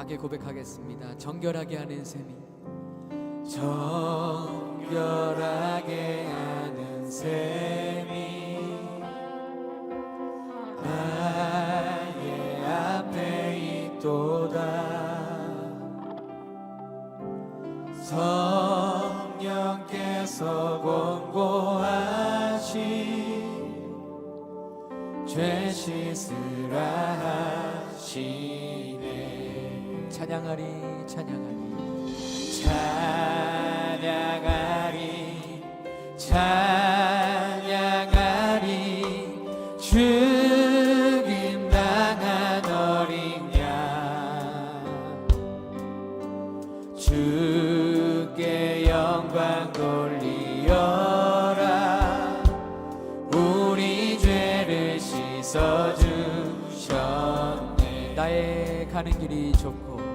함께 고백하겠습니다. 정결하게 하는 셈이. 정결하게 하는 셈이 나의 앞에 있도다. 성령께서 권고하시 죄 씻으라 하시네 찬양하리 찬양하리. 찬양하리 찬양하리. 죽임 당한 어린 양. 주께 영광 돌리어라. 우리 죄를 씻어 주셨네 나의 가는 길이 좁고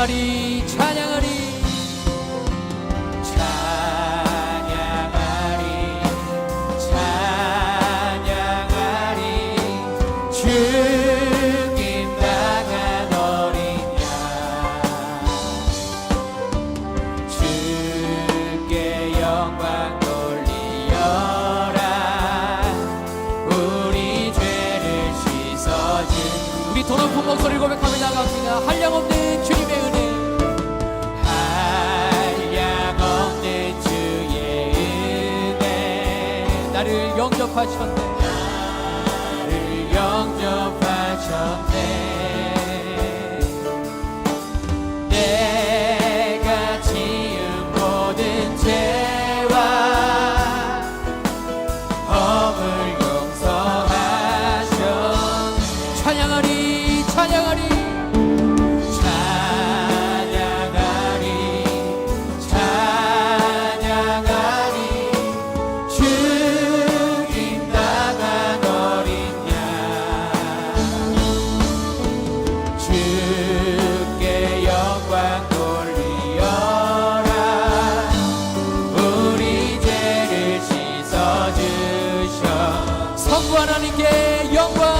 찬양하리 찬양하리. 찬양하리 찬양하리. 돌리어라. 우리 돈 높은 목소리를 고백하며 나갑니다. 한량없는 영접 영광하나님께 영광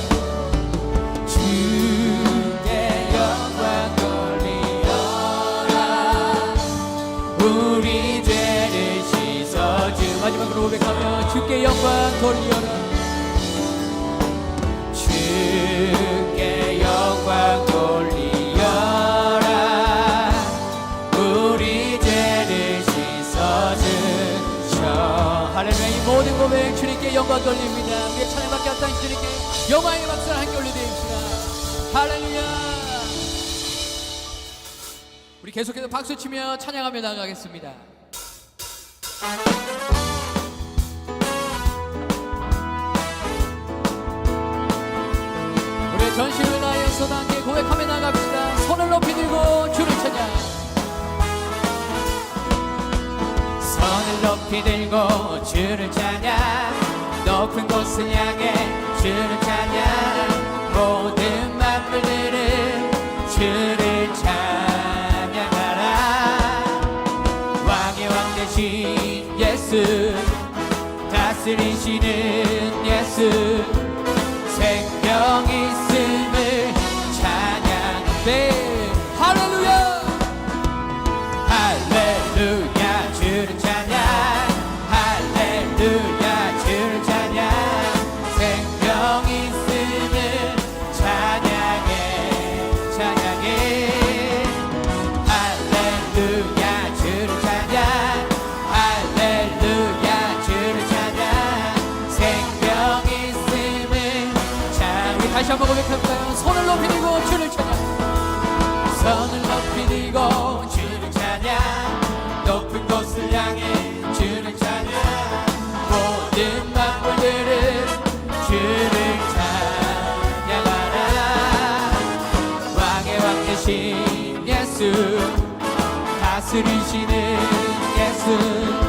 돌려라. 주께 영광 돌리여라. 우리 죄를 씻어주셔. 할렐루야. 이 모든 고백 주님께 영광 돌립니다. 우리의 찬양밖에 없다니 주님께 영광의 박수를 함께 올려드립시다. 할렐루야. 우리 계속해서 박수치며 찬양하며 나가겠습니다. 전신을 다해서 단계 고백하며 나갑니다. 손을 높이 들고 주를 찾아. 손을 높이 들고 주를 찾아. 높은 곳을 향해 주를 찾아. 모든 만물들은 주를 찬양하라. 왕의 왕 대신 예수 다스리시는 예수. Hallelujah. 다스리시는 예수.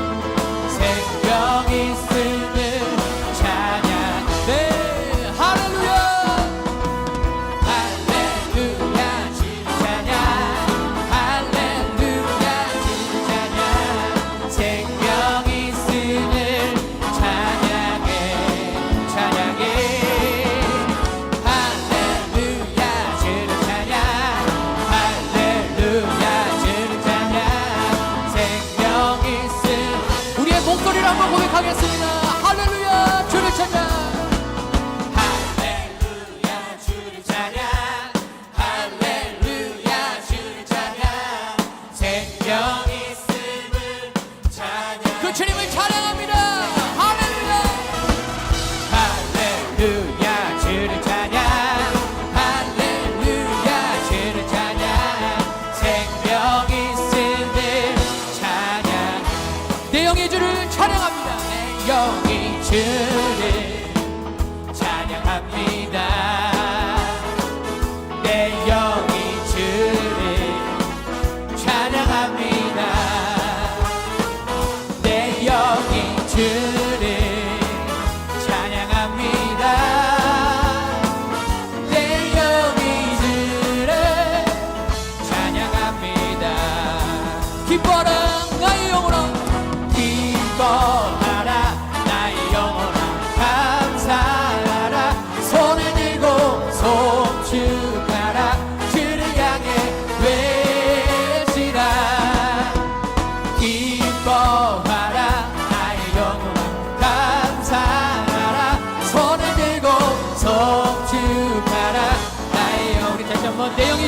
do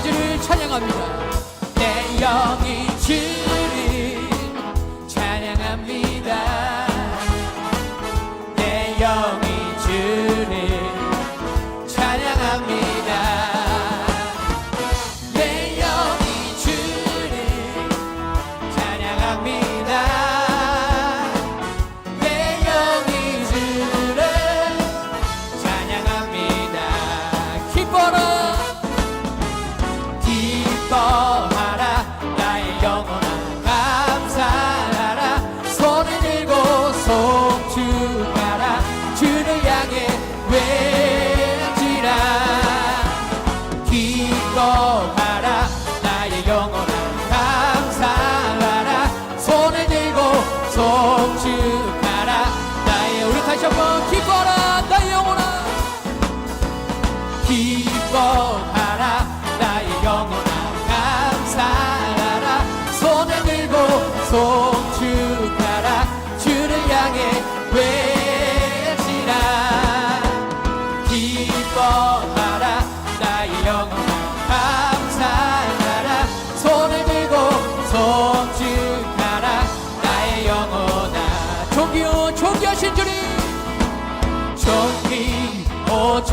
주를 찬양합니다. 내 영이 주를 찬양합니다.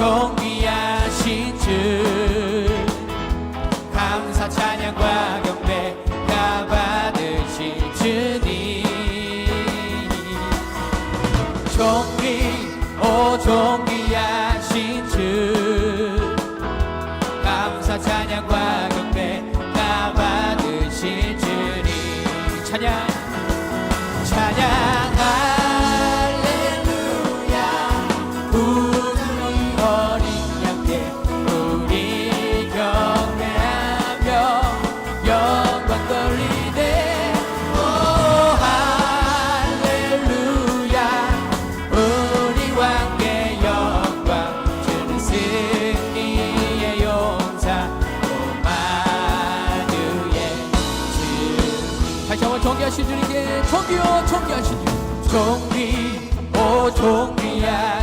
오 존귀하신 주. 감사 찬양과 경배 다 받으실 주님. 존귀 오 존귀하신 주. 감사 찬양과 승리의 용사 오마누의 주. 다시 한번 존귀하신 주님께 존귀요 존귀하신 주 종기 오 종기하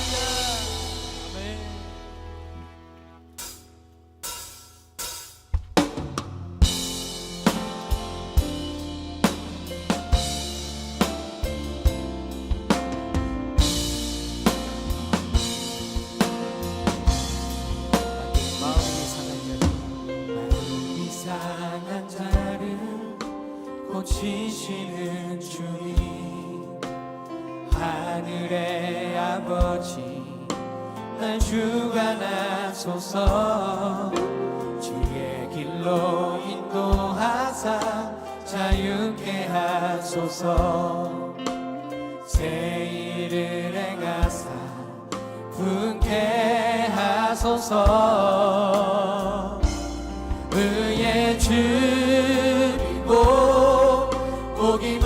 할 하소서. 주의 길로 인도하사 자유케 하소서. 새 일을 행하사 분케 하소서. 의의 주이고 복이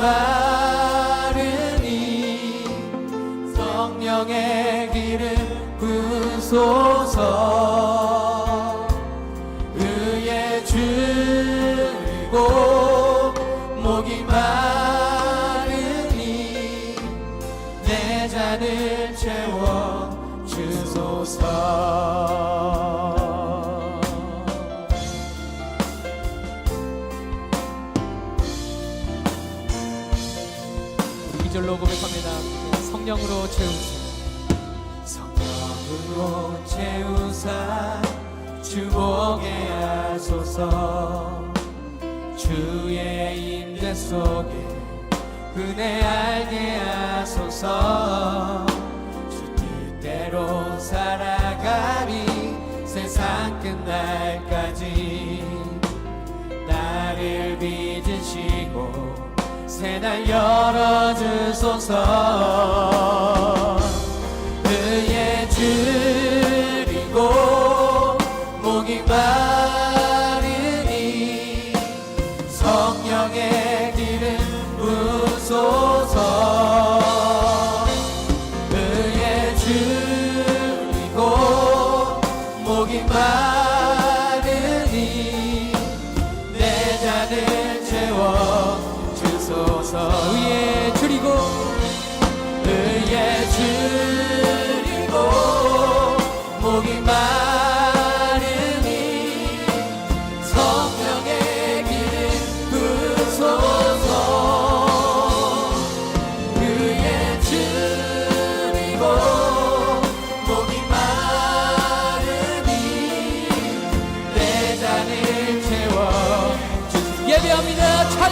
부소서. 의의 주이고 하소서 주의 임재 속에 은혜 알게 하소서. 주 뜻대로 살아가리 세상 끝날까지. 나를 빚으시고 새날 열어주소서. 의의 줄이고 목이 마